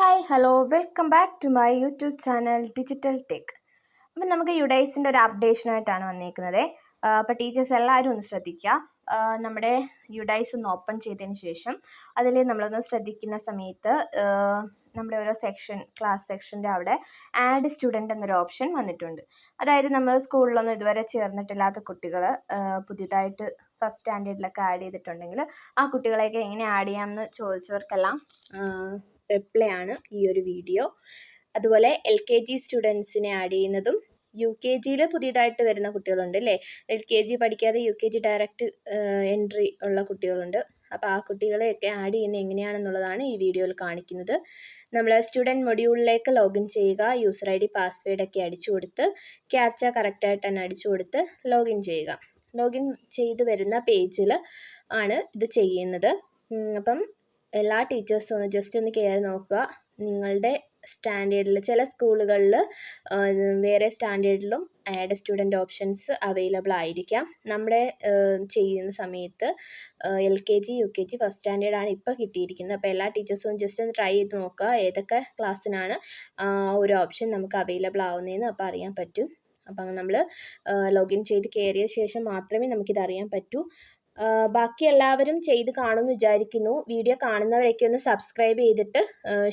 Hi hello welcome back to my YouTube channel digital tech അപ്പം നമുക്ക് യുഡൈസിന്റെ ഒരു അപ്ഡേഷനായിട്ടാണ് വന്നിരിക്കുന്നത് അപ്പോൾ ടീച്ചേഴ്സ് എല്ലാവരും ഒന്ന് ശ്രദ്ധിക്കുക. നമ്മുടെ യുഡൈസ് ഒന്ന് ഓപ്പൺ ചെയ്തതിന് ശേഷം അതിൽ നമ്മളൊന്ന് ശ്രദ്ധിക്കുന്ന സമയത്ത് നമ്മുടെ ഓരോ സെക്ഷൻ ക്ലാസ് സെക്ഷന്റെ അവിടെ ആഡ് സ്റ്റുഡന്റ് എന്നൊരു ഓപ്ഷൻ വന്നിട്ടുണ്ട്. അതായത് നമ്മൾ സ്കൂളിലൊന്നും ഇതുവരെ ചേർന്നിട്ടില്ലാത്ത കുട്ടികൾ പുതിയതായിട്ട് ഫസ്റ്റ് സ്റ്റാൻഡേർഡിലൊക്കെ ആഡ് ചെയ്തിട്ടുണ്ടെങ്കിൽ ആ കുട്ടികളെയൊക്കെ എങ്ങനെ ആഡ് ചെയ്യാമെന്ന് ചോദിച്ചവർക്കെല്ലാം റിപ്ലൈ ആണ് ഈ ഒരു വീഡിയോ അതുപോലെ എൽ കെ ജി സ്റ്റുഡൻസിനെ ആഡ് ചെയ്യുന്നതും യു കെ ജിയിൽ പുതിയതായിട്ട് വരുന്ന കുട്ടികളുണ്ട് അല്ലേ? എൽ കെ ജി പഠിക്കാതെ U K G direct entry ഉള്ള കുട്ടികളുണ്ട്. അപ്പോൾ ആ കുട്ടികളെയൊക്കെ ആഡ് ചെയ്യുന്നത് എങ്ങനെയാണെന്നുള്ളതാണ് ഈ വീഡിയോയിൽ കാണിക്കുന്നത്. നമ്മൾ സ്റ്റുഡന്റ് മൊഡ്യൂളിലേക്ക് ലോഗിൻ ചെയ്യുക യൂസർ ഐ ഡി പാസ്വേഡൊക്കെ അടിച്ചു കൊടുത്ത് ക്യാപ്ച കറക്റ്റായിട്ട് തന്നെ അടിച്ചു കൊടുത്ത് ലോഗിൻ ചെയ്യുക. ലോഗിൻ ചെയ്ത് വരുന്ന പേജിൽ ആണ് ഇത് ചെയ്യുന്നത്. അപ്പം എല്ലാ ടീച്ചേഴ്സും ഒന്ന് ജസ്റ്റ് ഒന്ന് കയറി നോക്കുക. നിങ്ങളുടെ സ്റ്റാൻഡേർഡിൽ ചില സ്കൂളുകളിൽ വേറെ സ്റ്റാൻഡേർഡിലും ആഡ് സ്റ്റുഡന്റ് ഓപ്ഷൻസ് അവൈലബിൾ ആയിരിക്കാം. നമ്മുടെ ചെയ്യുന്ന സമയത്ത് L K G U K G first സ്റ്റാൻഡേർഡാണ് ഇപ്പോൾ കിട്ടിയിരിക്കുന്നത്. അപ്പോൾ എല്ലാ ടീച്ചേഴ്സും ജസ്റ്റ് ഒന്ന് ട്രൈ ചെയ്ത് നോക്കുക. ഏതൊക്കെ ക്ലാസ്സിനാണ് ഒരു ഓപ്ഷൻ നമുക്ക് അവൈലബിൾ ആവുന്നതെന്ന് അപ്പോൾ അറിയാൻ പറ്റും. അപ്പം നമ്മൾ ലോഗിൻ ചെയ്ത് കയറിയ ശേഷം മാത്രമേ നമുക്കിത് അറിയാൻ പറ്റൂ. ബാക്കി എല്ലാവരും ചെയ്ത് കാണുമെന്ന് വിചാരിക്കുന്നു. വീഡിയോ കാണുന്നവരൊക്കെ ഒന്ന് സബ്സ്ക്രൈബ് ചെയ്തിട്ട്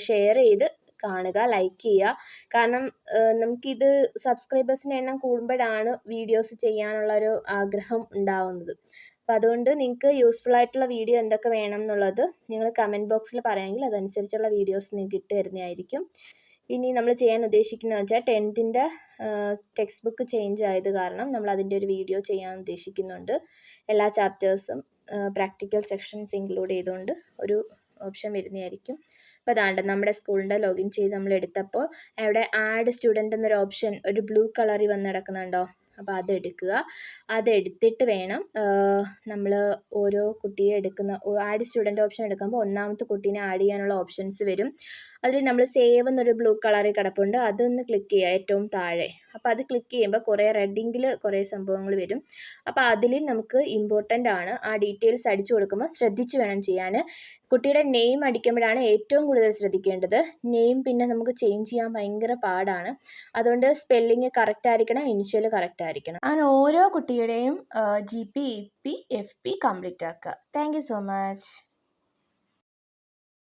ഷെയർ ചെയ്ത് കാണുക ലൈക്ക് ചെയ്യുക. കാരണം നമുക്കിത് സബ്സ്ക്രൈബേഴ്സിന്റെ എണ്ണം കൂടുമ്പോഴാണ് വീഡിയോസ് ചെയ്യാനുള്ള ഒരു ആഗ്രഹം ഉണ്ടാവുന്നത്. അപ്പം അതുകൊണ്ട് നിങ്ങൾക്ക് യൂസ്ഫുൾ ആയിട്ടുള്ള വീഡിയോ എന്തൊക്കെ വേണം എന്നുള്ളത് നിങ്ങൾ കമന്റ് ബോക്സിൽ പറയുമെങ്കിൽ അതനുസരിച്ചുള്ള വീഡിയോസ് നിങ്ങൾക്ക് ഇട്ട് തരുന്നതായിരിക്കും. ഇനി നമ്മൾ ചെയ്യാൻ ഉദ്ദേശിക്കുന്നത് വെച്ചാൽ ടെൻത്തിന്റെ ടെക്സ്റ്റ് ബുക്ക് ചേഞ്ച് ആയത് കാരണം നമ്മൾ അതിന്റെ ഒരു വീഡിയോ ചെയ്യാൻ ഉദ്ദേശിക്കുന്നുണ്ട്. എല്ലാ ചാപ്റ്റേഴ്സും പ്രാക്ടിക്കൽ സെക്ഷൻസ് ഇൻക്ലൂഡ് ചെയ്തുകൊണ്ട് ഒരു ഓപ്ഷൻ വരുന്നതായിരിക്കും. അപ്പോൾ അതാണ്ട് നമ്മുടെ സ്കൂളിന്റെ ലോഗിൻ ചെയ്ത് നമ്മൾ എടുത്തപ്പോൾ അവിടെ ആഡ് സ്റ്റുഡന്റ് എന്നൊരു ഓപ്ഷൻ ഒരു ബ്ലൂ കളറിൽ വന്ന് കിടക്കുന്നുണ്ടോ അപ്പോൾ അതെടുക്കുക അതെടുത്തിട്ട് വേണം നമ്മൾ ഓരോ കുട്ടിയെ എടുക്കുന്ന ആഡ് സ്റ്റുഡന്റ് ഓപ്ഷൻ എടുക്കുമ്പോൾ ഒന്നാമത്തെ കുട്ടീനെ ആഡ് ചെയ്യാനുള്ള ഓപ്ഷൻസ് വരും. അതിൽ നമ്മൾ സേവ് എന്നൊരു ബ്ലൂ കളറിൽ കിടപ്പുണ്ട്. അതൊന്ന് ക്ലിക്ക് ചെയ്യുക ഏറ്റവും താഴെ. അപ്പോൾ അത് ക്ലിക്ക് ചെയ്യുമ്പോൾ കുറേ റെഡിങ്ങിൽ കുറേ സംഭവങ്ങൾ വരും. അപ്പോൾ അതിൽ നമുക്ക് ഇമ്പോർട്ടന്റ് ആണ്. ആ ഡീറ്റെയിൽസ് അടിച്ചു കൊടുക്കുമ്പോൾ ശ്രദ്ധിച്ച് വേണം ചെയ്യാൻ. കുട്ടിയുടെ നെയിം അടിക്കുമ്പോഴാണ് ഏറ്റവും കൂടുതൽ ശ്രദ്ധിക്കേണ്ടത്. നെയിം പിന്നെ നമുക്ക് ചേഞ്ച് ചെയ്യാൻ ഭയങ്കര പാടാണ്. അതുകൊണ്ട് സ്പെല്ലിങ് കറക്റ്റ് ആയിരിക്കണം ഇനിഷ്യൽ കറക്റ്റ് ആയിരിക്കണം. അങ്ങനെ ഓരോ കുട്ടിയുടെയും G P E P F P complete ആക്കുക. Thank you so much